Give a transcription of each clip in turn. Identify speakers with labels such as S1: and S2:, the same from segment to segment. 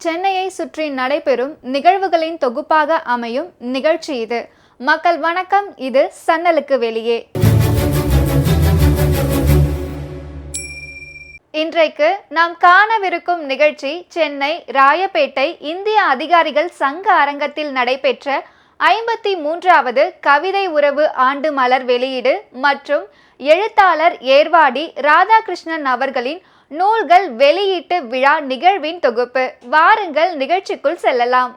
S1: சென்னையை சுற்றி நடைபெறும் நிகழ்வுகளின் தொகுப்பாக அமையும் நிகழ்ச்சி இது. மக்கள் வணக்கம் இது சன்னலுக்கு வெளியே. இன்றைக்கு நாம் காணவிருக்கும் நிகழ்ச்சி சென்னை ராயப்பேட்டை இந்திய அதிகாரிகள் சங்க அரங்கத்தில் நடைபெற்ற ஐம்பத்தி மூன்றாவது கவிதை உறவு ஆண்டு மலர் வெளியீடு மற்றும் எழுத்தாளர் ஏர்வாடி ராதாகிருஷ்ணன் அவர்களின் நூல்கள் வெளியீட்டு விழா நிகழ்வின் தொகுப்பு. வாருங்கள் நிகழ்ச்சிக்குள் செல்லலாம்.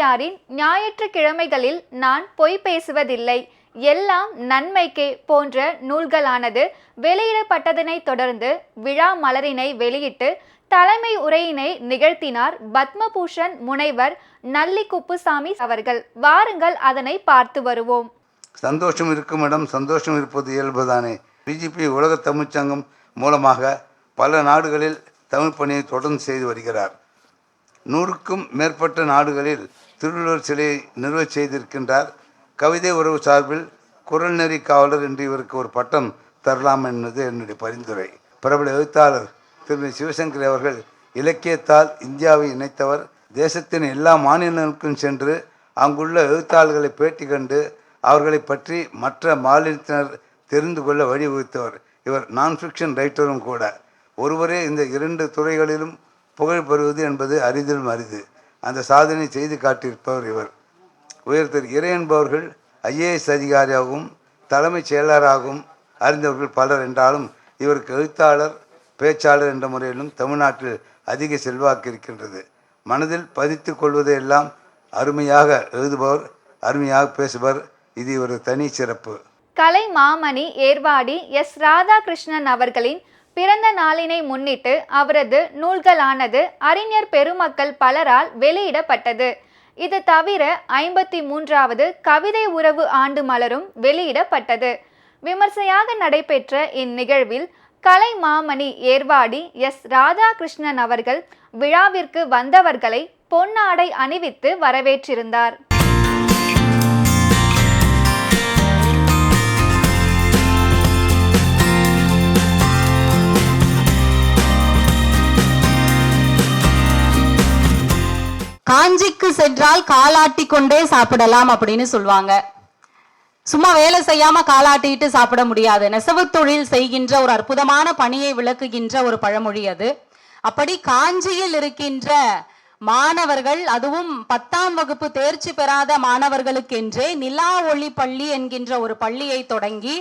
S1: ஞாயிற்று ஞாயிற்றுக்கிழமைகளில் நான் பொய் பேசுவதில்லை. எல்லாம் நன்மைக்கே போன்ற நூல்களானது வெளியிடப்பட்டதனை தொடர்ந்து விழா மலரினை வெளியிட்டு தலைமை உரையினை நிகழ்த்தினார் பத்மபூஷன் முனைவர் நல்லி குப்புசாமி அவர்கள். வாருங்கள் அதனை பார்த்து வருவோம்.
S2: சந்தோஷம் இருக்கும் இடம் சந்தோஷம் இருப்பது இயல்புதானே. பிஜேபி உலக தமிழ்ச்சங்கம் மூலமாக பல நாடுகளில் தமிழ் பணியை தொடர்ந்து செய்து வருகிறார். நூறுக்கும் மேற்பட்ட நாடுகளில் திருவள்ளுவர் சிலையை நிறுவச் செய்திருக்கின்றார். கவிதை உறவு சார்பில் குரல் நெறி காவலர் என்று இவருக்கு ஒரு பட்டம் தரலாம் என்பது என்னுடைய பரிந்துரை. பிரபல எழுத்தாளர் திருமதி சிவசங்கரி அவர்கள் இலக்கியத்தால் இந்தியாவை இணைத்தவர். தேசத்தின் எல்லா மாநிலங்களுக்கும் சென்று அங்குள்ள எழுத்தாளர்களை பேட்டி கண்டு அவர்களை பற்றி மற்ற மாநிலத்தினர் தெரிந்து கொள்ள வழிவகுத்தவர். இவர் நான் ஃபிக்ஷன் ரைட்டரும் கூட. ஒருவரே இந்த இரண்டு துறைகளிலும் புகழ் பெறுவது என்பது அரிதிலும் அரிது. அந்த சாதனை செய்து காட்டியிருப்பவர் இவர். உயர்த்தர் இறை என்பவர்கள் ஐஏஎஸ் அதிகாரியாகவும் தலைமைச் செயலராகவும் அறிந்தவர்கள் பலர் என்றாலும் இவருக்கு எழுத்தாளர் பேச்சாளர் என்ற முறையிலும் தமிழ்நாட்டில் அதிக செல்வாக்கு இருக்கின்றது. மனதில் பதித்து கொள்வதையெல்லாம் அருமையாக எழுதுபவர் அருமையாக பேசுபவர். இது ஒரு தனி சிறப்பு.
S1: கலை மாமணி ஏர்வாடி எஸ். ராதாகிருஷ்ணன் அவர்களின் பிறந்த நாளினை முன்னிட்டு அவரது நூல்களானது அறிஞர் பெருமக்கள் பலரால் வெளியிடப்பட்டது. இது தவிர ஐம்பத்தி மூன்றாவது கவிதை உறவு ஆண்டு மலரும் வெளியிடப்பட்டது. விமர்சையாக நடைபெற்ற இந்நிகழ்வில் கலை மாமணி ஏர்வாடி எஸ். ராதாகிருஷ்ணன் அவர்கள் விழாவிற்கு வந்தவர்களை பொன்னாடை அணிவித்து வரவேற்றிருந்தார்.
S3: காஞ்சிக்கு சென்றால் காலாட்டி கொண்டே சாப்பிடலாம் அப்படின்னு சொல்லுவாங்க சும்மா வேலை செய்யாம காலாட்டிட்டு சாப்பிட முடியாது. நெசவு தொழில் செய்கின்ற ஒரு அற்புதமான பணியை விளக்குகின்ற ஒரு பழமொழி அது. அப்படி காஞ்சியில் இருக்கின்ற மாணவர்கள் அதுவும் பத்தாம் வகுப்பு தேர்ச்சி பெறாத மாணவர்களுக்கென்றே நிலா ஒளி பள்ளி என்கின்ற ஒரு பள்ளியை தொடங்கி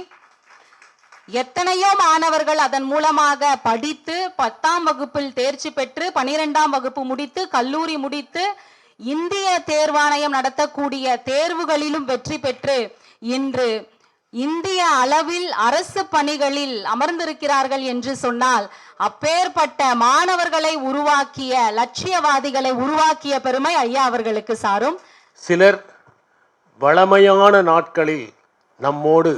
S3: எத்தனையோ மாணவர்கள் அதன் மூலமாக படித்து பத்தாம் வகுப்பில் தேர்ச்சி பெற்று பனிரெண்டாம் வகுப்பு முடித்து கல்லூரி முடித்து இந்திய தேர்வாணையம் நடத்தக்கூடிய தேர்வுகளிலும் வெற்றி பெற்று இன்று இந்திய அளவில் அரசு பணிகளில் அமர்ந்திருக்கிறார்கள் என்று சொன்னால் அப்பேற்பட்ட மாணவர்களை உருவாக்கிய லட்சியவாதிகளை உருவாக்கிய பெருமை ஐயா அவர்களுக்கு சாரும்.
S4: சிலர் வளமையான நாட்களில் நம்மோடு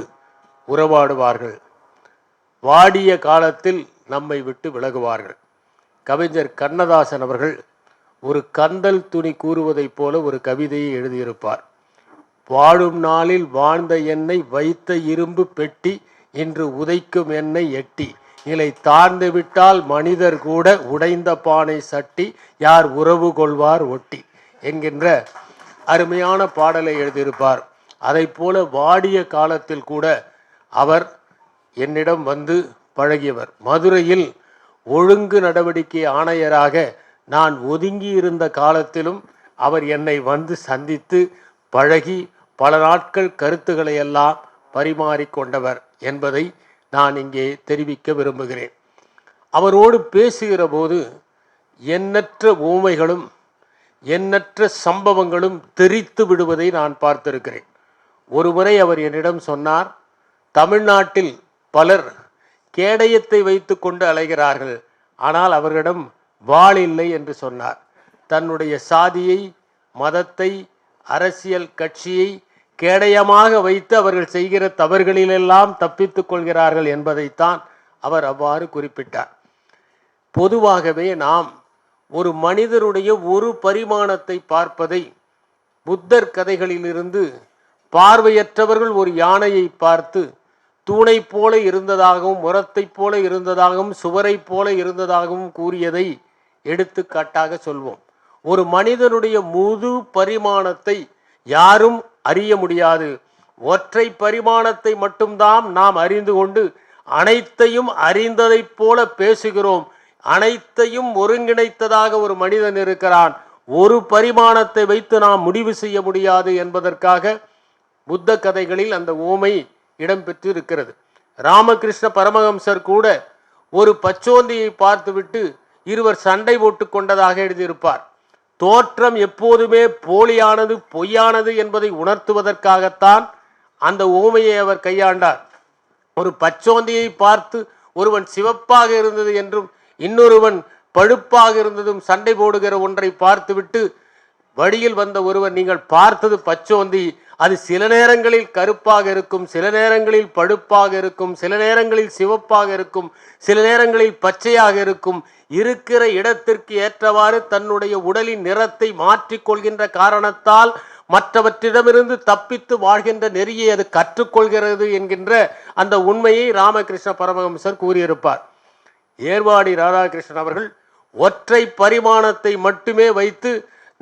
S4: உறவாடுவார்கள். வாடிய காலத்தில் நம்மை விட்டு விலகுவார்கள். கவிஞர் கண்ணதாசன் அவர்கள் ஒரு கந்தல் துணி கூறுவதைப் போல ஒரு கவிதையை எழுதியிருப்பார். வாழும் நாளில் வாழ்ந்த என்னை வைத்த இரும்பு பெட்டி இன்று உதைக்கும் என்னை எட்டி. நிலை தாழ்ந்து விட்டால் மனிதர் கூட உடைந்த பானை சட்டி யார் உறவு கொள்வார் ஒட்டி. என்கின்ற அருமையான பாடலை எழுதியிருப்பார். அதைப் போல வாடிய காலத்தில் கூட அவர் என்னிடம் வந்து பழகியவர். மதுரையில் ஒழுங்கு நடவடிக்கை ஆணையராக நான் ஒதுங்கி இருந்த காலத்திலும் அவர் என்னை வந்து சந்தித்து பழகி பல நாட்கள் கருத்துக்களை எல்லாம் பரிமாறிக்கொண்டவர் என்பதை நான் இங்கே தெரிவிக்க விரும்புகிறேன். அவரோடு பேசுகிற போது எண்ணற்ற ஊமைகளும் எண்ணற்ற சம்பவங்களும் தெரித்து விடுவதை நான் பார்த்திருக்கிறேன். ஒருமுறை அவர் என்னிடம் சொன்னார் தமிழ்நாட்டில் பலர் கேடயத்தை வைத்து கொண்டு அலைகிறார்கள். ஆனால் அவர்களிடம் வாள் இல்லை என்று சொன்னார். தன்னுடைய சாதியை மதத்தை அரசியல் கட்சியை கேடயமாக வைத்து அவர்கள் செய்கிற தவறுகளிலெல்லாம் தப்பித்துக் கொள்கிறார்கள் என்பதைத்தான் அவர் அவ்வாறு குறிப்பிட்டார். பொதுவாகவே நாம் ஒரு மனிதருடைய ஒரு பரிமாணத்தை பார்ப்பதை புத்தர் கதைகளிலிருந்து பார்வையற்றவர்கள் ஒரு யானையை பார்த்து தூணை போல இருந்ததாகவும் முரத்தை போல இருந்ததாகவும் சுவரைப் போல இருந்ததாகவும் கூறியதை எடுத்துக்காட்டாக சொல்வோம். ஒரு மனிதனுடைய முழு பரிமாணத்தை யாரும் அறிய முடியாது. ஒற்றை பரிமாணத்தை மட்டும்தான் நாம் அறிந்து கொண்டு அனைத்தையும் அறிந்ததைப் போல பேசுகிறோம். அனைத்தையும் ஒருங்கிணைத்ததாக ஒரு மனிதன் இருக்கிறான். ஒரு பரிமாணத்தை வைத்து நாம் முடிவு செய்ய முடியாது என்பதற்காக புத்த கதைகளில் அந்த ஓமை இடம்பெற்று இருக்கிறது. ராமகிருஷ்ண பரமஹம்சர் கூட ஒரு பச்சோந்தியை பார்த்துவிட்டு இருவர் சண்டை போட்டு கொண்டதாக எழுதியிருப்பார். தோற்றம் எப்போதுமே போலியானது பொய்யானது என்பதை உணர்த்துவதற்காகத்தான் அந்த ஓமையை அவர் கையாண்டார். ஒரு பச்சோந்தியை பார்த்து ஒருவன் சிவப்பாக இருந்தது என்றும் இன்னொருவன் பழுப்பாக இருந்ததும் சண்டை போடுகிற ஒன்றை பார்த்துவிட்டு வழியில் வந்த ஒருவர் நீங்கள் பார்த்தது பச்சோந்தி அது சில நேரங்களில் கருப்பாக இருக்கும் சில நேரங்களில் பழுப்பாக இருக்கும் சில நேரங்களில் சிவப்பாக இருக்கும் சில நேரங்களில் பச்சையாக இருக்கும். இருக்கிற இடத்திற்கு ஏற்றவாறு தன்னுடைய உடலின் நிறத்தை மாற்றிக்கொள்கின்ற காரணத்தால் மற்றவற்றிடமிருந்து தப்பித்து வாழ்கின்ற நெறியை அது கற்றுக்கொள்கிறது என்கின்ற அந்த உண்மையை ராமகிருஷ்ண பரமஹம்சர் கூறியிருப்பார். ஏர்வாடி ராதாகிருஷ்ணன் அவர்கள் ஒற்றை பரிமாணத்தை மட்டுமே வைத்து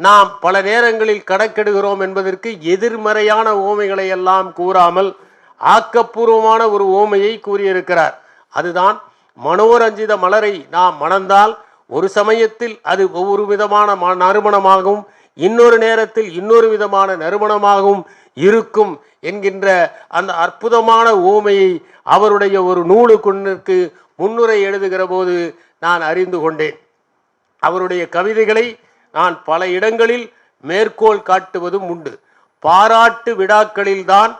S4: நாம் பல நேரங்களில் கணக்கெடுகிறோம் என்பதற்கு எதிர்மறையான ஓமைகளை எல்லாம் கூறாமல் ஆக்கப்பூர்வமான ஒரு ஓமையை கூறியிருக்கிறார். அதுதான் மனோரஞ்சித மலரை நாம் மணந்தால் ஒரு சமயத்தில் அது ஒவ்வொரு விதமான ம- நறுமணமாகவும் இன்னொரு நேரத்தில் இன்னொரு விதமான நறுமணமாகவும் இருக்கும் என்கின்ற அந்த அற்புதமான ஓமையை அவருடைய ஒரு நூலுக்குன்னுக்கு முன்னுரை எழுதுகிற போது நான் அறிந்து கொண்டேன். அவருடைய கவிதைகளை நான் பல இடங்களில் மேற்கோள் காட்டுவதும் உண்டு. பாராட்டு விழாக்களில்தான்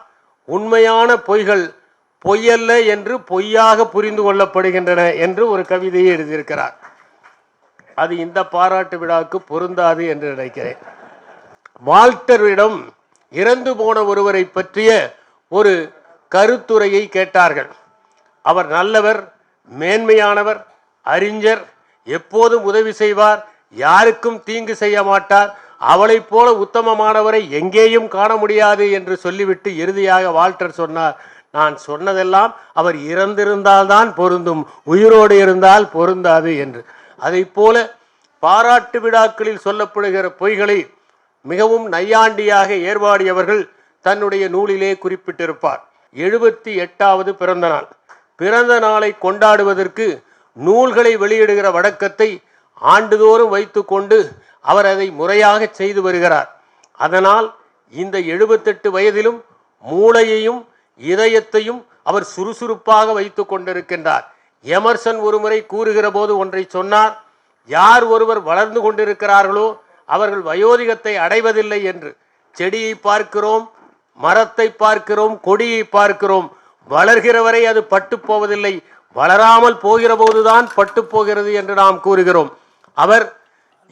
S4: உண்மையான பொய்கள் பொய்யல்ல என்று பொய்யாக புரிந்து கொள்ளப்படுகின்றன என்று ஒரு கவிதையை எழுதியிருக்கிறார். அது இந்த பாராட்டு விழாவுக்கு பொருந்தாது என்று நினைக்கிறேன். வால்டரிடம் இறந்து போன ஒருவரை பற்றிய ஒரு கருத்துரையை கேட்டார்கள். அவர் நல்லவர் மேன்மையானவர் அறிஞர் எப்போதும் உதவி செய்வார் யாருக்கும் தீங்கு செய்ய மாட்டார். அவளைப் போல உத்தமமானவரை எங்கேயும் காண முடியாது என்று சொல்லிவிட்டு இறுதியாக வால்டர் சொன்னார். நான் சொன்னதெல்லாம் அவர் இறந்திருந்தால்தான் பொருந்தும் உயிரோடு இருந்தால் பொருந்தாது என்று. அதைப் போல பாராட்டு விழாக்களில் சொல்லப்படுகிற பொய்களை மிகவும் நையாண்டியாக ஏற்பாடியவர்கள் தன்னுடைய நூலிலே குறிப்பிட்டிருப்பார். எழுபத்தி எட்டாவது பிறந்த நாள் பிறந்த நாளை கொண்டாடுவதற்கு நூல்களை வெளியிடுகிற வழக்கத்தை ஆண்டுதோறும் வைத்துக்கொண்டு அவர் அதை முறையாக செய்து வருகிறார். அதனால் இந்த எழுபத்தெட்டு வயதிலும் மூளையையும் இதயத்தையும் அவர் சுறுசுறுப்பாக வைத்து கொண்டிருக்கின்றார். எமர்சன் ஒருமுறை கூறுகிற போது ஒன்றை சொன்னார் யார் ஒருவர் வளர்ந்து கொண்டிருக்கிறார்களோ அவர்கள் வயோதிகத்தை அடைவதில்லை என்று. செடியை பார்க்கிறோம் மரத்தை பார்க்கிறோம் கொடியை பார்க்கிறோம். வளர்கிற வரை அது பட்டு போவதில்லை. வளராமல் போகிற போதுதான் பட்டு போகிறது என்று நாம் கூறுகிறோம். அவர்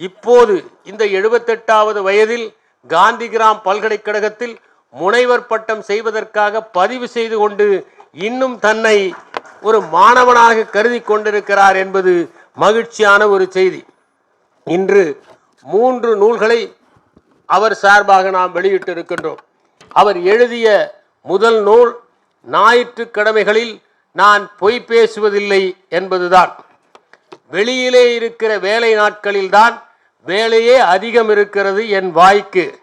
S4: இப்போது இந்த எழுபத்தெட்டாவது வயதில் காந்திகிராம் பல்கலைக்கழகத்தில் முனைவர் பட்டம் செய்வதற்காக பதிவு செய்து கொண்டு இன்னும் தன்னை ஒரு மாணவனாக கருதி கொண்டிருக்கிறார் என்பது மகிழ்ச்சியான ஒரு செய்தி. இன்று மூன்று நூல்களை அவர் சார்பாக நாம் வெளியிட்டிருக்கின்றோம். அவர் எழுதிய முதல் நூல் ஞாயிற்றுக்கிழமைகளில் நான் பொய் பேசுவதில்லை என்பதுதான். வெளியிலே இருக்கிற வேலை நாட்களில்தான் வேலையே அதிகம் இருக்கிறது என் வாய்க்கு.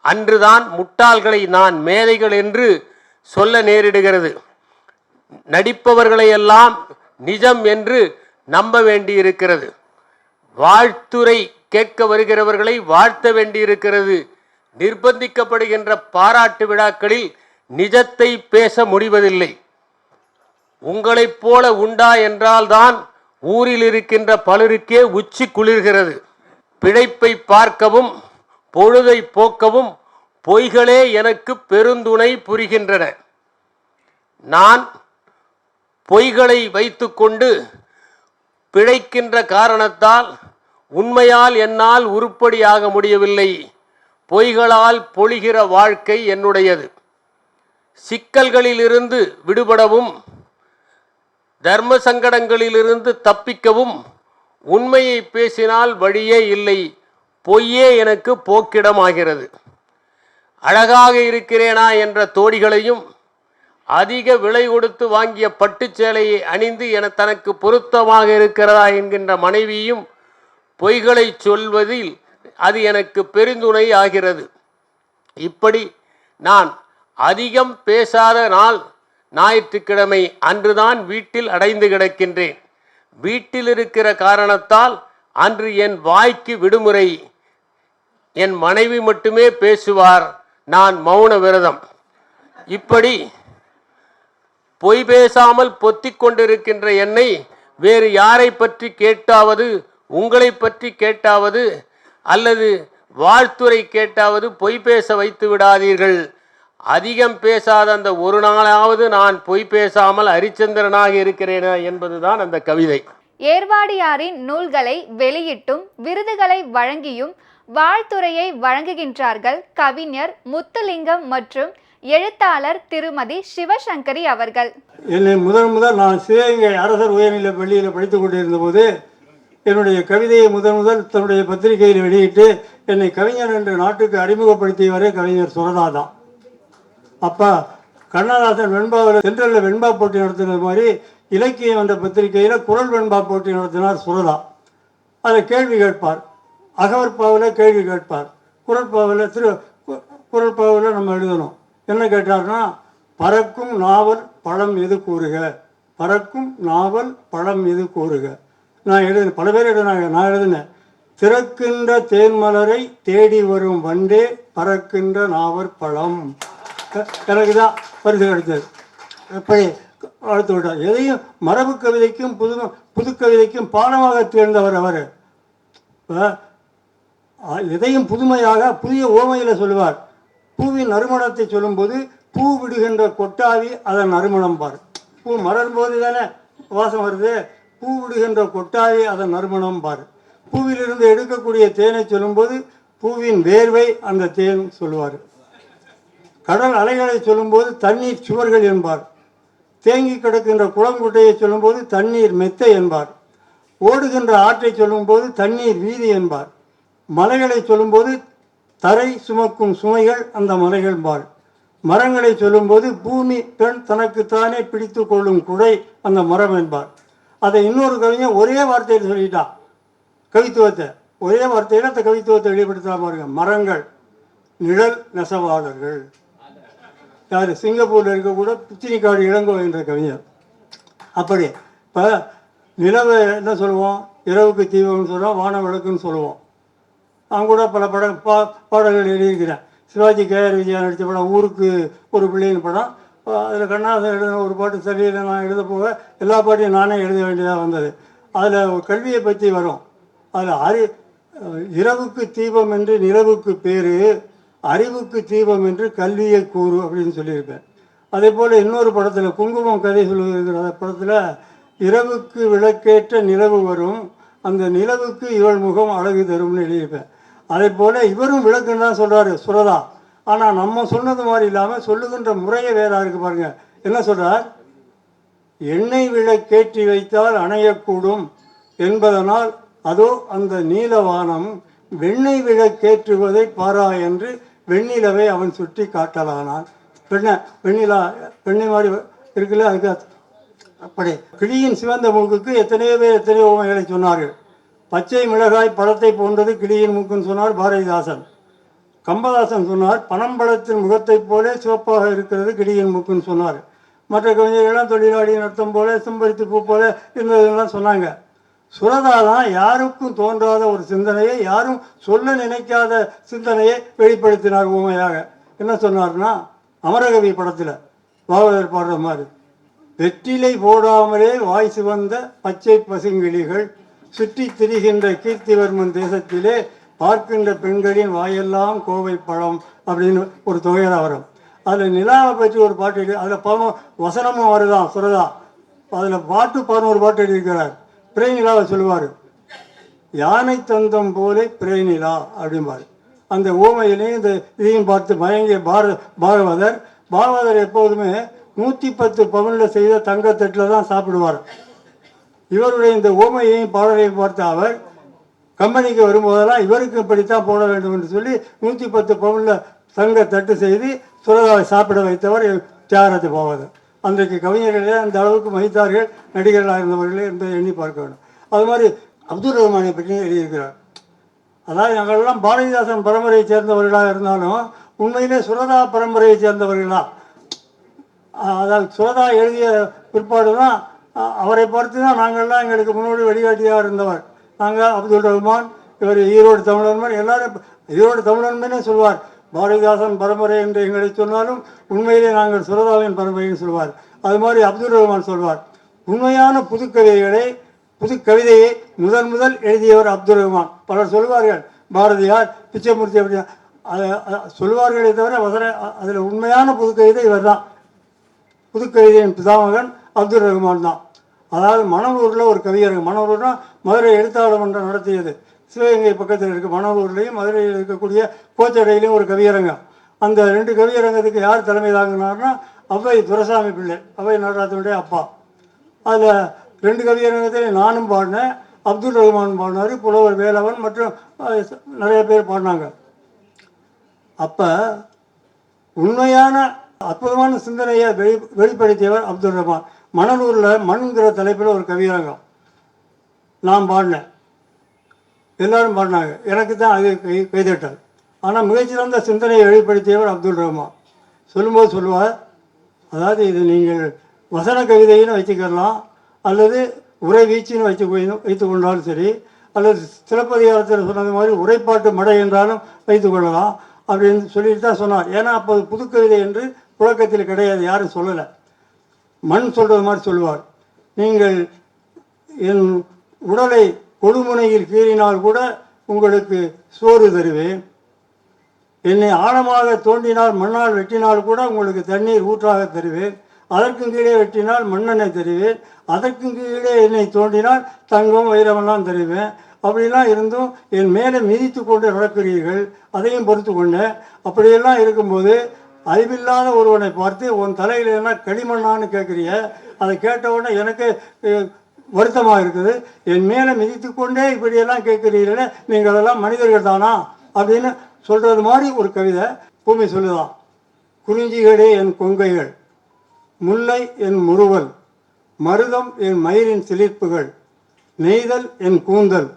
S4: அன்றுதான் முட்டாள்களை நான் மேதைகள் என்று சொல்ல நேரிடுகிறது. நடிப்பவர்களையெல்லாம் நிஜம் என்று நம்ப வேண்டியிருக்கிறது. வாழ்த்துரை கேட்க வருகிறவர்களை வாழ்த்த வேண்டியிருக்கிறது. நிர்பந்திக்கப்படுகின்ற பாராட்டு விழாக்களில் நிஜத்தை பேச முடிவதில்லை. உங்களைப் போல உண்டா என்றால்தான் ஊரில் இருக்கின்ற பலருக்கே உச்சி குளிர்கிறது. பிழைப்பை பார்க்கவும் பொழுதை போக்கவும் பொய்களே எனக்கு பெருந்துணை புரிகின்றன. நான் பொய்களை வைத்துக்கொண்டு பிழைக்கின்ற காரணத்தால் உண்மையால் என்னால் உருப்படியாக முடியவில்லை. பொய்களால் பொழிகிற வாழ்க்கை என்னுடையது. சிக்கல்களிலிருந்து விடுபடவும் தர்ம சங்கடங்களிலிருந்து தப்பிக்கவும் உண்மையை பேசினால் வழியே இல்லை பொய்யே எனக்கு போக்கிடமாகிறது. அழகாக இருக்கிறேனா என்ற தோடிகளையும் அதிக விலை கொடுத்து வாங்கிய பட்டுச்சேலையை அணிந்து என தனக்கு பொருத்தமாக இருக்கிறதா என்கின்ற மனைவியும் பொய்களை சொல்வதில் அது எனக்கு பெருந்துணை ஆகிறது. இப்படி நான் அதிகம் பேசாத நாள் ஞாயிற்றுக்கிழமை அன்றுதான் வீட்டில் அடைந்து கிடக்கின்றேன். வீட்டில் இருக்கிற காரணத்தால் அன்று என் வாய்க்கு விடுமுறை. என் மனைவி மட்டுமே பேசுவார். நான் மௌன விரதம். இப்படி பொய் பேசாமல் பொத்திக் கொண்டிருக்கின்ற என்னை வேறு யாரை பற்றி கேட்டாவது உங்களை பற்றி கேட்டாவது அல்லது வாழ்த்துரை கேட்டாவது பொய் பேச வைத்து விடாதீர்கள். அதிகம் பேசாத அந்த ஒரு நாளாவது நான் பொய் பேசாமல் ஹரிச்சந்திரனாக இருக்கிறேனா என்பதுதான் அந்த கவிதை.
S1: ஏர்வாடியாரின் நூல்களை வெளியிட்டும் விருதுகளை வழங்கியும் வாழ்த்துரையை வழங்குகின்றார்கள் கவிஞர் முத்துலிங்கம் மற்றும் எழுத்தாளர் திருமதி சிவசங்கரி அவர்கள்.
S5: என்னை முதன் முதல் நான் சிவகங்கை அரசர் உயர்நிலை பள்ளியில் படித்துக் கொண்டிருந்த போது என்னுடைய கவிதையை முதன் முதல் தன்னுடைய பத்திரிகையில் வெளியிட்டு என்னை கவிஞர் என்று நாட்டுக்கு அறிமுகப்படுத்தியவரே கவிஞர் சுரதா தான் அப்போ கண்ணதாசன் வெண்பாவில் சென்ட்ரலில் வெண்பா போட்டி நடத்தினது மாதிரி இலக்கியம் என்ற பத்திரிகையில் குரல் வெண்பா போட்டி நடத்தினார் சுரதா. அதை கேள்வி கேட்பார். அகவற்பாவில் கேள்வி கேட்பார். குரல்பாவில் திரு கு- குரல்பாவில் நம்ம எழுதணும். என்ன கேட்டார்னா பறக்கும் நாவல் பழம் எது கூறுக? பறக்கும் நாவல் பழம் எது கூறுக? நான் எழுதினேன். பல பேர் எழுதினாங்க. நான் எழுதினேன். திறக்கின்ற தேன்மலரை தேடி வரும் வண்டே பறக்கின்ற நாவற் பழம் எனக்கு தான் பரிசு கிடைத்தது எப்படி வளர்த்து விட்டார். எதையும் மரபு கவிதைக்கும் புது புது கவிதைக்கும் பாடமாக தேர்ந்தவர் அவர். இப்போ எதையும் புதுமையாக புதிய ஓமையில் சொல்லுவார். பூவின் நறுமணத்தை சொல்லும்போது பூ விடுகின்ற கொட்டாவி அதன் நறுமணம் பார். பூ மலரும் போது தானே வாசம் வருது. பூ விடுகின்ற கொட்டாவி அதன் நறுமணம் பார். பூவிலிருந்து எடுக்கக்கூடிய தேனை சொல்லும்போது பூவின் வேர்வை அந்த தேன் சொல்லுவார். கடல் அலைகளை சொல்லும்போது தண்ணீர் சுவர்கள் என்பார். தேங்கி கிடக்கின்ற குளங்குட்டையை சொல்லும்போது தண்ணீர் மெத்தை என்பார். ஓடுகின்ற ஆற்றை சொல்லும்போது தண்ணீர் வீதி என்பார். மலைகளை சொல்லும்போது தரை சுமக்கும் சுமைகள் அந்த மலைகள் பால் மரங்களை சொல்லும்போது பூமி பெண் தனக்குத்தானே பிடித்து கொள்ளும் குடை அந்த மரம் என்பார். அதை இன்னொரு கவிஞன் ஒரே வார்த்தையில் சொல்லிட்டான். கவித்துவத்தை. ஒரே வார்த்தையில் அந்த கவித்துவத்தை வெளிப்படுத்தா பாருங்க. மரங்கள் நிழல் நெசவாளர்கள். யார் சிங்கப்பூரில் இருக்கக்கூட பிச்சினிக்காடு இளங்கோ என்ற கவிஞர். அப்படி இப்போ நிலவை என்ன சொல்லுவோம்? இரவுக்கு தீபம்னு சொல்லுவோம் வான விளக்குன்னு சொல்லுவோம். அவங்க கூட பல பட பா பாடல்கள் எழுதியிருக்கிறேன். சிவாஜி கேஆர் விஜயா நடித்த படம் ஊருக்கு ஒரு பிள்ளைன்னு படம். அதில் கண்ணாசன் எழுதின ஒரு பாட்டு சரியில்லை நான் எழுத போக எல்லா பாட்டையும் நானே எழுத வேண்டியதாக வந்தது. அதில் கல்வியை பற்றி வரும். அதில் அறி இரவுக்கு தீபம் என்று நிலவுக்கு பேர் அறிவுக்கு தீபம் என்று கல்வியை கூறு அப்படின்னு சொல்லியிருப்பேன் அதே போல் இன்னொரு படத்தில் குங்குமம் கதை சொல்லுகிற படத்தில் இரவுக்கு விளக்கேற்ற நிலவு வரும். அந்த நிலவுக்கு இவள் முகம் அழகு தரும்னு எழுதியிருப்பேன். அதே போல் இவரும் விளக்குன்னு தான் சொல்கிறாரு சுரதா. ஆனால் நம்ம சொன்னது மாதிரி இல்லாமல் சொல்லுகின்ற முறையே வேறா இருக்கு பாருங்க. என்ன சொல்கிறார் எண்ணெய் விளக்கேற்றி வைத்தால் அணையக்கூடும் என்பதனால் அதோ அந்த நீலவானம் வெண்ணெய் விளக்கேற்றுவதை பாரா என்று வெண்ணிலவை அவன் சுற்றி காட்டலானான். பெண்ணை வெண்ணிலா வெண்ணெய் மாதிரி இருக்குல்ல அதுக்கு அப்படி. கிளியின் சிவந்த மூக்குக்கு எத்தனையோ பேர் எத்தனையோ உண்மைகளை சொன்னார்கள். பச்சை மிளகாய் பழத்தை போன்றது கிளியின் மூக்குன்னு சொன்னார் பாரதிதாசன். கம்பதாசன் சொன்னார் பனம்பழத்தின் முகத்தைப் போல சிவப்பாக இருக்கிறது கிளியின் மூக்குன்னு சொன்னார். மற்ற கவிஞர்கள்லாம் தொழிலாளி நடத்தம் போல செம்பருத்தி பூ போல இருந்ததுலாம் சொன்னாங்க. சுரதா தான் யாருக்கும் தோன்றாத ஒரு சிந்தனையை யாரும் சொல்ல நினைக்காத சிந்தனையை வெளிப்படுத்தினார் ஊமையாக. என்ன சொன்னார்னா அமரகவி படத்தில் பாவலர் பாடுற மாதிரி வெற்றிலை போடாமலே வாய் சிவந்த பச்சை பசுங்கிளிகள் சுற்றி திரிகின்ற கீர்த்திவர்மன் தேசத்திலே பார்க்கின்ற பெண்களின் வாயெல்லாம் கோவை பழம் அப்படின்னு ஒரு தொகையரா வரும். அதில் நிலாவை பற்றி ஒரு பாட்டு எழுதி அதில் பதினோரு வசனமும் வருதான் சுரதா. அதில் பாட்டு பதினோரு பாட்டு எழுதியிருக்கிறார். பிறை சொல்லுவார். யானை தந்தம் போலே பிறை அப்படிம்பார். அந்த ஓமையிலையும் இந்த இதையும் பார்த்து மயங்கிய பார பாகவதர் பாகவதர் எப்போதுமே நூற்றி பத்து பவுனில் செய்த தங்கத்தட்டில் தான் சாப்பிடுவார். இவருடைய இந்த ஓமையையும் பாடலையும் பார்த்த அவர் கம்பெனிக்கு வரும்போதெல்லாம் இவருக்கு இப்படித்தான் போட வேண்டும் என்று சொல்லி நூற்றி பத்து பவுனில் தங்க தட்டு செய்து சுரதாவை சாப்பிட வைத்தவர் தியாகராஜ பாகவதர் அன்றைக்கு கவிஞர்களே அந்த அளவுக்கு மதித்தார்கள் நடிகர்களாக இருந்தவர்களே என்பதை எண்ணி பார்க்க வேண்டும். அது மாதிரி அப்துல் ரஹ்மானை பற்றி எழுதியிருக்கிறார். அதாவது நாங்கள்லாம் பாரதிதாசன் பரம்பரையை சேர்ந்தவர்களாக இருந்தாலும் உண்மையிலே சுரதா பரம்பரையை சேர்ந்தவர்களா? அதாவது சுரதா எழுதிய பிற்பாடு தான் அவரை பார்த்து தான் நாங்கள்லாம் எங்களுக்கு முன்னோடி வழிகாட்டியாக இருந்தவர். நாங்கள் அப்துல் ரஹ்மான் இவர் ஈரோடு தமிழன்மன் எல்லாரும் ஈரோடு தமிழன்மனே சொல்வார். பாரதிதாசன் பரம்பரை என்று எங்களை சொன்னாலும் உண்மையிலே நாங்கள் சுரதாவின் பரம்பரைன்னு சொல்வார். அது மாதிரி அப்துல் ரஹ்மான் சொல்வார். உண்மையான புதுக்கவிதைகளை புது கவிதையை முதன் முதல் எழுதியவர் அப்துல் ரஹ்மான். பலர் சொல்வார்கள் பாரதியார் பிச்சைமூர்த்தி அப்படி. சொல்வார்களே தவிர வசர அதில் உண்மையான புதுக்கவிதை இவர் தான் புதுக்கவிதையின் பிதாமகன் அப்துல் ரஹ்மான் தான். அதாவது மணவூரில் ஒரு கவிஞர் மணவூர்னா மதுரை எழுத்தாளர் மன்றம் நடத்தியது. சிவகங்கை பக்கத்தில் இருக்க. மணவூர்லேயும் மதுரையில் இருக்கக்கூடிய கோச்சடையிலையும் ஒரு கவியரங்கம். அந்த ரெண்டு கவியரங்கத்துக்கு யார் தலைமை தாங்கினார்னா அவ்வை துரசாமி பிள்ளை அவ்வை நடராஜனுடைய அப்பா. அதில் ரெண்டு கவியரங்கத்திலையும் நானும் பாடினேன். அப்துல் ரஹ்மான் பாடினார். புலவர் வேலவன் மற்றும் நிறைய பேர் பாடினாங்க. அப்போ உண்மையான அற்புதமான சிந்தனையை வெளி வெளிப்படுத்தியவர் அப்துல் ரஹ்மான். மணலூரில் மண்ங்கிற தலைப்பில் ஒரு கவியரங்கம். நான் பாடினேன். எல்லாரும் பண்ணாங்க எனக்கு தான் அது கை கைதட்டல். ஆனால் மிகச்சிறந்த சிந்தனையை வெளிப்படுத்தியவர் அப்துல் ரஹ்மான். சொல்லும்போது சொல்லுவார் அதாவது இது நீங்கள் வசன கவிதைன்னு வச்சுக்கலாம் அல்லது உரை வீச்சுன்னு வச்சு வைத்து கொண்டாலும் சரி அல்லது சிலப்பதிகாரத்தில் சொன்னது மாதிரி உரைப்பாட்டு மடை என்றாலும் வைத்து கொள்ளலாம் அப்படின்னு சொல்லிட்டு தான் சொன்னார். ஏன்னா அப்போது புதுக்கவிதை என்று புழக்கத்தில் கிடையாது யாரும் சொல்லலை. மண் சொல்கிறது மாதிரி சொல்லுவார். நீங்கள் என் உடலை கொடுமுனையில் கீறினால் கூட உங்களுக்கு சோறு தருவேன். என்னை ஆழமாக தோண்டினால் மண்ணால் வெட்டினால் கூட உங்களுக்கு தண்ணீர் ஊற்றாக தருவேன். அதற்கும் கீழே வெட்டினால் மண்ணெண்ணெய் தருவேன். அதற்கும் கீழே என்னை தோண்டினால் தங்கம் வைரமெல்லாம் தருவேன். அப்படிலாம் இருந்தும் என் மேலே மிதித்து கொண்டு நடக்கிறீர்கள். அதையும் பொறுத்து கொண்டேன். அப்படியெல்லாம் இருக்கும்போது அறிவில்லாத ஒருவனை பார்த்து உன் தலையில் என்ன களிமண்ணான்னு கேட்குறிய? அதை கேட்ட உடனே எனக்கு வருத்தமாக இருக்குது. என் மேலே மிதித்து கொண்டே இப்படியெல்லாம் கேட்குறீர்களே நீங்கள் அதெல்லாம் மனிதர்கள் தானா? அப்படின்னு சொல்கிறது மாதிரி ஒரு கவிதை பூமி சொல்லுதான். குறிஞ்சிகளே என் கொங்கைகள் முல்லை என் முறுவல் மருதம் என் மயிரின் சிலிர்ப்புகள் நெய்தல் என் கூந்தல்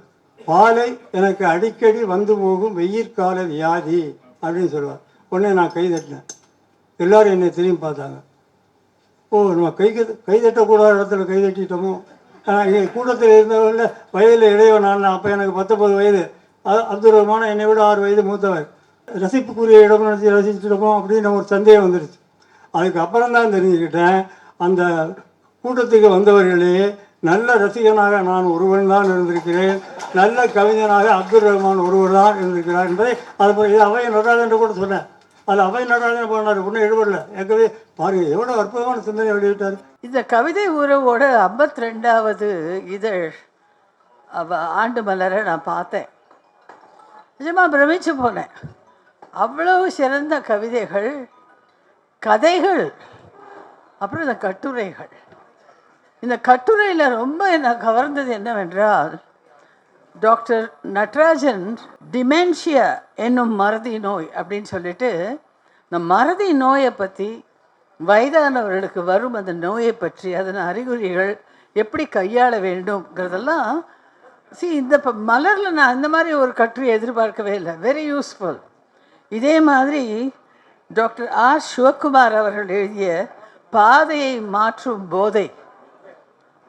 S5: பாலை எனக்கு அடிக்கடி வந்து போகும் வெயிற்கால வியாதி அப்படின்னு சொல்லுவார். உடனே நான் கை தட்டினேன். எல்லாரும் என்னை திரும்பி பார்த்தாங்க. ஓ நம்ம கை கை தட்டக்கூடாத இடத்துல கை தட்டிட்டோமோ? கூட்டத்தில் இருந்தவர்கள் வயதில் இடையோ நான் அப்போ எனக்கு பத்தொம்பது வயது. அப்துல் ரஹ்மான் என்னை விட ஆறு வயது மூத்தவர். ரசிப்புக்குரிய இடம் நடத்தி ரசிச்சிட்டோமோ அப்படின்னு ஒரு சந்தேகம் வந்துருச்சு. அதுக்கப்புறம் தான் தெரிஞ்சுக்கிட்டேன். அந்த கூட்டத்துக்கு வந்தவர்களே நல்ல ரசிகனாக நான் ஒருவன் தான் இருந்திருக்கிறேன். நல்ல கவிஞனாக அப்துல் ரஹ்மான் ஒருவர் தான் இருந்திருக்கிறார் என்பதை அது போய் இது அவை நடராஜன் என்று கூட சொன்னேன். அது அவை நடராஜன் போனார் ஒன்றும் எடுபடல எங்கவே பாருங்க எவ்வளோ அற்புதமான சிந்தனை வெளியிட்டார்
S6: இந்த கவிதை உறவோட ஐம்பத்தி ரெண்டாவது இதழ் அவ ஆண்டு மலரை நான் பார்த்தேன். நிஜமாக பிரமிச்சு போனேன். அவ்வளவு சிறந்த கவிதைகள் கதைகள் அப்புறம் இந்த கட்டுரைகள். இந்த கட்டுரையில் ரொம்ப என்னை கவர்ந்தது என்னவென்றால் டாக்டர் நட்ராஜன் டிமென்ஷியா என்னும் மறதி நோய் அப்படின்னு சொல்லிட்டு இந்த மறதி நோயை பற்றி வயதானவர்களுக்கு வரும் அந்த நோயை பற்றி அதன் அறிகுறிகள் எப்படி கையாள வேண்டும்ங்கிறதெல்லாம் சி இந்த ப மலரில் நான் இந்த மாதிரி ஒரு கட்டுரை எதிர்பார்க்கவே இல்லை. வெரி யூஸ்ஃபுல் இதே மாதிரி டாக்டர் ஆர் சிவகுமார் அவர்கள் எழுதிய பாதையை மாற்றும் போதை.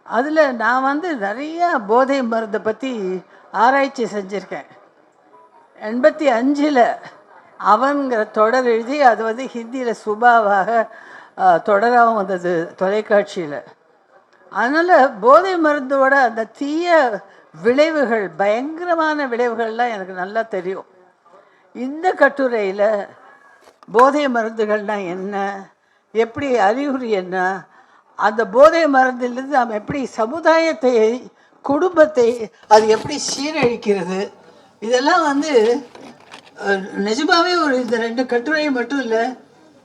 S6: அதில் நான் வந்து நிறையா போதை மருந்தை பற்றி ஆராய்ச்சி செஞ்சுருக்கேன். எண்பத்தி அஞ்சில் அவன்கிற தொடர் எழுதி அது வந்து ஹிந்தியில் சுபாவாக தொடராகவும் வந்தது தொலைக்காட்சியில். அதனால் போதை மருந்தோட அந்த தீய விளைவுகள் பயங்கரமான விளைவுகள்லாம் எனக்கு நல்லா தெரியும். இந்த கட்டுரையில் போதை மருந்துகள்னால் என்ன எப்படி அறிகுறி என்ன அந்த போதை மருந்திலிருந்து நாம் எப்படி சமுதாயத்தை குடும்பத்தை அது எப்படி சீரழிக்கிறது? இதெல்லாம் வந்து நிஜமாகவே நிஜமாவே ஒரு இந்த ரெண்டு கட்டுரை மட்டும் இல்லை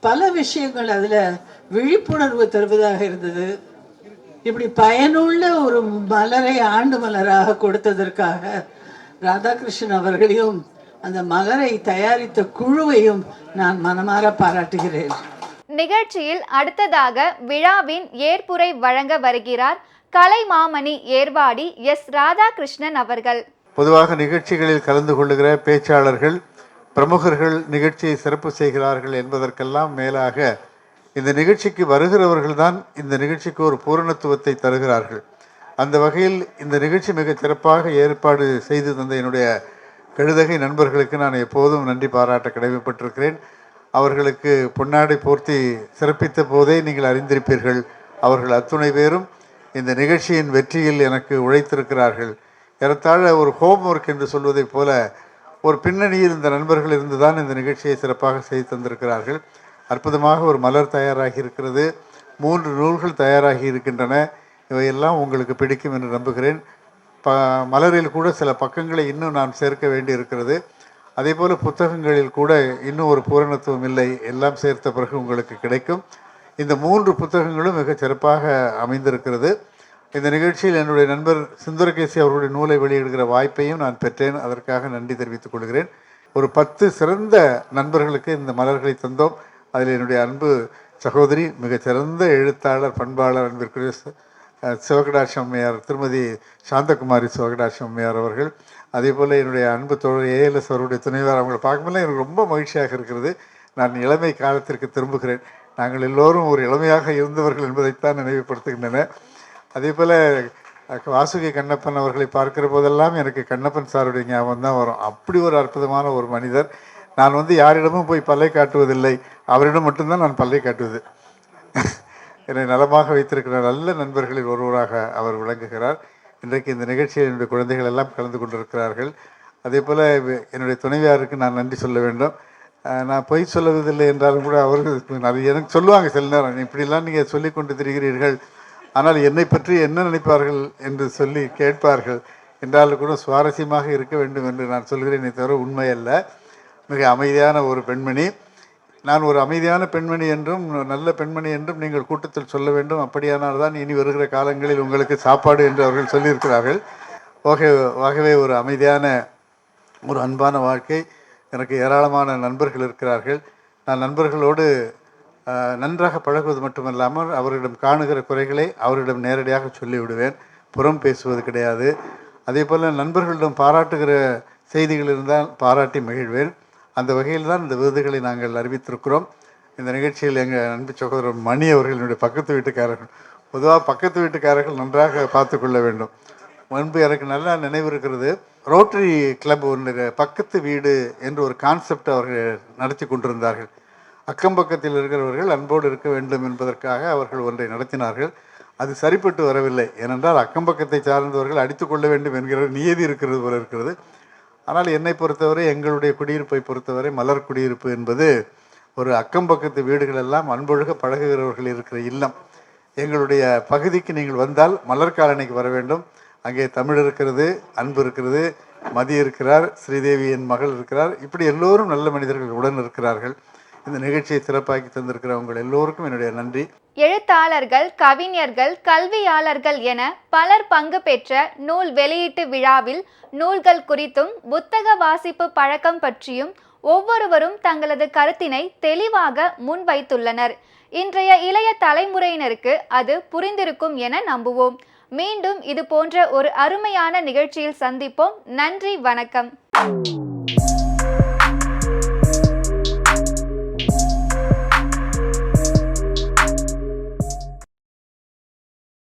S6: பல விஷயங்கள் அதில் விழிப்புணர்வு தருவதாக இருந்தது. இப்படி பயனுள்ள ஒரு மலரை ஆண்டு மலராக கொடுத்ததற்காக ராதாகிருஷ்ணன் அவர்களையும் அந்த மலரை தயாரித்த குழுவையும் நான் மனமாற பாராட்டுகிறேன்.
S1: நிகழ்ச்சியில் அடுத்ததாக விழாவின் ஏற்புரை வழங்க வருகிறார் கலை மாமணி ஏர்வாடி எஸ் ராதாகிருஷ்ணன் அவர்கள்.
S7: பொதுவாக நிகழ்ச்சிகளில் கலந்து கொள்ளுகிற பேச்சாளர்கள் பிரமுகர்கள் நிகழ்ச்சியை சிறப்பு செய்கிறார்கள் என்பதற்கெல்லாம் மேலாக இந்த நிகழ்ச்சிக்கு வருகிறவர்கள்தான் இந்த நிகழ்ச்சிக்கு ஒரு பூரணத்துவத்தை தருகிறார்கள். அந்த வகையில் இந்த நிகழ்ச்சி மிகச் சிறப்பாக ஏற்பாடு செய்து தந்த என்னுடைய கழுதகை நண்பர்களுக்கு நான் எப்போதும் நன்றி பாராட்ட கடமைப்பட்டிருக்கிறேன். அவர்களுக்கு பொன்னாடை போர்த்தி சிறப்பித்த போதே நீங்கள் அறிந்திருப்பீர்கள். அவர்கள் அத்துணை பேரும் இந்த நிகழ்ச்சியின் வெற்றியில் எனக்கு உழைத்திருக்கிறார்கள். ஏறத்தாழ ஒரு ஹோம் ஒர்க் என்று சொல்வதைப் போல ஒரு பின்னணியில் இந்த நண்பர்கள் இருந்து தான் இந்த நிகழ்ச்சியை சிறப்பாக செய்து தந்திருக்கிறார்கள். அற்புதமாக ஒரு மலர் தயாராகி இருக்கிறது. மூன்று நூல்கள் தயாராகி இருக்கின்றன. இவையெல்லாம் உங்களுக்கு பிடிக்கும் என்று நம்புகிறேன். ப மலரில் கூட சில பக்கங்களை இன்னும் நான் சேர்க்க வேண்டி இருக்கிறது. அதே போல் புத்தகங்களில் கூட இன்னும் ஒரு பூரணத்துவம் இல்லை. எல்லாம் சேர்த்த பிறகு உங்களுக்கு கிடைக்கும். இந்த மூன்று புத்தகங்களும் மிகச் சிறப்பாக அமைந்திருக்கிறது. இந்த நிகழ்ச்சியில் என்னுடைய நண்பர் சுந்தரகேசி அவர்களுடைய நூலை வெளியிடுகிற வாய்ப்பையும் நான் பெற்றேன். அதற்காக நன்றி தெரிவித்துக் கொள்கிறேன். ஒரு பத்து சிறந்த நண்பர்களுக்கு இந்த மலர்களை தந்தோம். அதில் என்னுடைய அன்பு சகோதரி மிகச்சிறந்த எழுத்தாளர் பண்பாளர் அன்பிற்குரிய சிவகடாட்சி அம்மையார் திருமதி சாந்தகுமாரி சிவகடாட்சி அம்மையார் அவர்கள். அதே போல் என்னுடைய அன்பு தோழர் ஏஎல்எஸ் அவருடைய துணைவர் அவங்களை பார்க்கும்போது எனக்கு ரொம்ப மகிழ்ச்சியாக இருக்கிறது. நான் இளமை காலத்திற்கு திரும்புகிறேன். நாங்கள் எல்லோரும் ஒரு இளமையாக இருந்தவர்கள் என்பதைத்தான் நினைவுபடுத்துகின்றன. அதே போல் வாசுகி கண்ணப்பன் அவர்களை பார்க்கிற போதெல்லாம் எனக்கு கண்ணப்பன் சாருடைய ஞாபகம் தான் வரும். அப்படி ஒரு அற்புதமான ஒரு மனிதர். நான் வந்து யாரிடமும் போய் பல்லை காட்டுவதில்லை. அவரிடம் மட்டும்தான் நான் பல்லை காட்டுவது. என்னை நலமாக வைத்திருக்கிற நல்ல நண்பர்களில் ஒருவராக அவர் விளங்குகிறார். இன்றைக்கு இந்த நிகழ்ச்சியில் என்னுடைய குழந்தைகள் எல்லாம் கலந்து கொண்டிருக்கிறார்கள். அதே போல் என்னுடைய துணைவியாருக்கு நான் நன்றி சொல்ல வேண்டும். நான் பொய் சொல்லுவதில்லை என்றாலும் கூட அவர்கள் நிறைய எனக்கு சொல்லுவாங்க சில நேரம் இப்படிலாம் நீங்கள் சொல்லி கொண்டு திரிகிறீர்கள் ஆனால் என்னை பற்றி என்ன நினைப்பார்கள்? என்று சொல்லி கேட்பார்கள். என்றாலும் கூட சுவாரஸ்யமாக இருக்க வேண்டும் என்று நான் சொல்கிறேனே தவிர உண்மை அல்ல மிக அமைதியான ஒரு பெண்மணி. நான் ஒரு அமைதியான பெண்மணி என்றும் நல்ல பெண்மணி என்றும் நீங்கள் கூட்டத்தில் சொல்ல வேண்டும். அப்படியானால் தான் இனி வருகிற காலங்களில் உங்களுக்கு சாப்பாடு என்று அவர்கள் சொல்லியிருக்கிறார்கள். ஓகே ஆகவே ஒரு அமைதியான ஒரு அன்பான வாழ்க்கை. எனக்கு ஏராளமான நண்பர்கள் இருக்கிறார்கள். நான் நண்பர்களோடு நன்றாக பழகுவது மட்டுமல்லாமல் அவர்களிடம் காணுகிற குறைகளை அவர்களிடம் நேரடியாக சொல்லிவிடுவேன். புறம் பேசுவது கிடையாது. அதே போல் நண்பர்களிடம் பாராட்டுகிற செய்திகள் இருந்தால் பாராட்டி மகிழ்வேன். அந்த வகையில் தான் இந்த விருதுகளை நாங்கள் அறிவித்திருக்கிறோம். இந்த நிகழ்ச்சியில் எங்கள் அன்பு சகோதரர் மணி அவர்களுடைய பக்கத்து வீட்டுக்காரர்கள். பொதுவாக பக்கத்து வீட்டுக்காரர்கள் நன்றாக பார்த்து கொள்ள வேண்டும். முன்பு எனக்கு நல்லா நினைவு இருக்கிறது. ரோட்டரி கிளப் ஒன்று பக்கத்து வீடு என்று ஒரு கான்செப்ட் அவர்கள் நடத்தி கொண்டிருந்தார்கள். அக்கம் பக்கத்தில் இருக்கிறவர்கள் அன்போடு இருக்க வேண்டும் என்பதற்காக அவர்கள் ஒன்றை நடத்தினார்கள். அது சரிப்பட்டு வரவில்லை. ஏனென்றால் அக்கம் பக்கத்தை சார்ந்தவர்கள் அடித்து கொள்ள வேண்டும் என்கிற நியதி இருக்கிறது போல இருக்கிறது. ஆனால் என்னை பொறுத்தவரை எங்களுடைய குடியிருப்பை பொறுத்தவரை மலர் குடியிருப்பு என்பது ஒரு அக்கம் பக்கத்து வீடுகள் எல்லாம் அன்பொழுக பழகுகிறவர்கள் இருக்கிற இல்லம். எங்களுடைய பகுதிக்கு நீங்கள் வந்தால் மலர் காலனிக்கு வர வேண்டும். அங்கே தமிழ் இருக்கிறது அன்பு இருக்கிறது மதி இருக்கிறார் ஸ்ரீதேவி என் மகள் இருக்கிறார். இப்படி எல்லோரும் நல்ல மனிதர்கள் உடன் இருக்கிறார்கள். இந்த நிகழ்ச்சியை சிறப்பாக்கி தந்திருக்கிற உங்கள் எல்லோருக்கும் என்னுடைய நன்றி.
S1: எழுத்தாளர்கள் கவிஞர்கள் கல்வியாளர்கள் என பலர் பங்கு பெற்ற நூல் வெளியீட்டு விழாவில் நூல்கள் குறித்தும் புத்தக வாசிப்பு பழக்கம் பற்றியும் ஒவ்வொருவரும் தங்களது கருத்தினை தெளிவாக முன்வைத்துள்ளனர். இன்றைய இளைய தலைமுறையினருக்கு அது புரிந்திருக்கும் என நம்புவோம். மீண்டும் இது போன்ற ஒரு அருமையான நிகழ்ச்சியில் சந்திப்போம். நன்றி வணக்கம்.